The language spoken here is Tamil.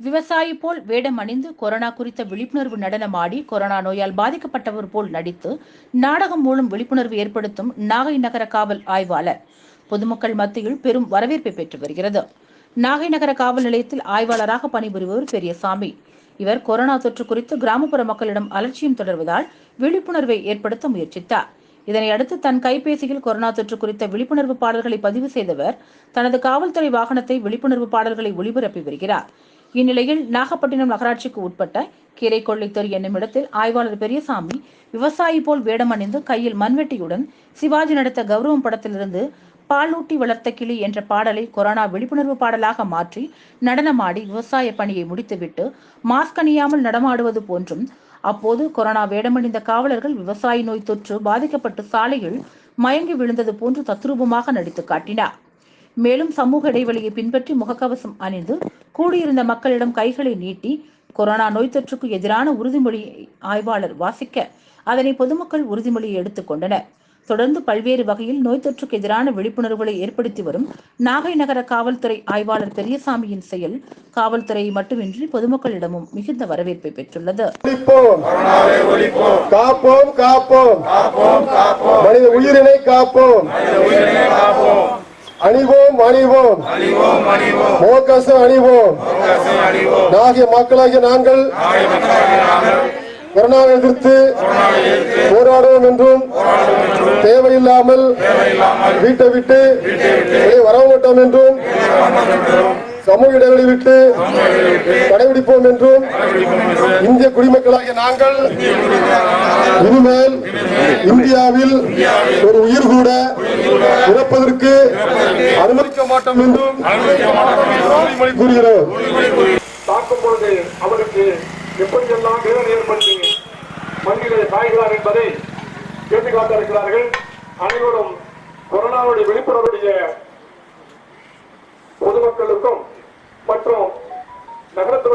விவசாயி போல் வேடம் அணிந்து கொரோனா குறித்த விழிப்புணர்வு நடனமாடி கொரோனா நோயால் பாதிக்கப்பட்டவர் போல் நடித்து நாடகம் மூலம் விழிப்புணர்வு ஏற்படுத்தும் நாகை நகர காவல் ஆய்வாளர். பொதுமக்கள் மத்தியில் பெரும் வரவேற்பை பெற்று வருகிறது. நாகை நகர காவல் நிலையத்தில் ஆய்வாளராக பணிபுரிபவர் பெரியசாமி. இவர் கொரோனா தொற்று குறித்து கிராமப்புற மக்களிடம் அலட்சியம் தொடர்வதால் விழிப்புணர்வை ஏற்படுத்த முயற்சித்தார். இதனை அடுத்து தன் கைபேசியில் கொரோனா தொற்று குறித்த விழிப்புணர்வு பாடல்களை பதிவு செய்தவர் தனது காவல்துறை வாகனத்தை விழிப்புணர்வு பாடல்களை ஒளிபரப்பி வருகிறார். இந்நிலையில் நாகப்பட்டினம் நகராட்சிக்கு உட்பட்ட கீரைக்கொள்ளித்தர் என்னும் இடத்தில் ஆய்வாளர் பெரியசாமி விவசாயி போல் வேடம் அணிந்து கையில் மண்வெட்டியுடன் சிவாஜி நடித்த கௌரவம் படத்திலிருந்து பாலூட்டி வளர்த்த கிளி என்ற பாடலை கொரோனா விழிப்புணர்வு பாடலாக மாற்றி நடனமாடி விவசாய பணியை முடித்துவிட்டு மாஸ்க் அணியாமல் நடமாடுவது போன்றும் அப்போது கொரோனா வேடமணிந்த காவலர்கள் விவசாய நோய் தொற்று பாதிக்கப்பட்டு சாலையில் மயங்கி விழுந்தது போன்று தத்ரூபமாக நடித்து காட்டினார். மேலும் சமூக இடைவெளியை பின்பற்றி முகக்கவசம் அணிந்து கூடியிருந்த மக்களிடம் கைகளை நீட்டி கொரோனா நோய் தொற்றுக்கு எதிரான உறுதிமொழியை ஆய்வாளர் வாசிக்க அதனை பொதுமக்கள் உறுதிமொழியை எடுத்துக் கொண்டனர். தொடர்ந்து பல்வேறு வகையில் நோய் தொற்றுக்கு எதிரான விழிப்புணர்வுகளை ஏற்படுத்தி வரும் நாகை நகர காவல்துறை ஆய்வாளர் பெரியசாமியின் செயல் காவல்துறையை மட்டுமின்றி பொதுமக்களிடமும் மிகுந்த வரவேற்பை பெற்றுள்ளது. காப்போம் காப்போம். மனித உயிரினை காப்போம். அணிவோம் அணிவோம். முகக்கவசம் அணிவோம். நாகிய மக்களாகிய நாங்கள் கொரோனாவை எதிர்த்து போராடுவோம் என்றும் தேவையில்லாமல் வீட்டை விட்டு வர மாட்டோம் என்றும் சமூக இடைவெளி விட்டு கடைபிடிப்போம் என்றும் இந்திய குடிமக்களாகிய நாங்கள் இனிமேல் இந்தியாவில் ஒரு உயிர் கூட இறப்பதற்கு அனுமதிக்க மாட்டோம் என்றும் உறுதிமொழி கூறுகிறோம். தாக்கும் பொழுது அவருக்கு எப்படியெல்லாம் வேதனை ஏற்படுத்தி மண்ணிலே சாய்கிறார் என்பதை கேட்டுக்காட்ட இருக்கிறார்கள் அனைவரும் கொரோனாவுடைய விழிப்புணர்வுடைய பொதுமக்களுக்கும் மற்றும் நகரத்தினுடைய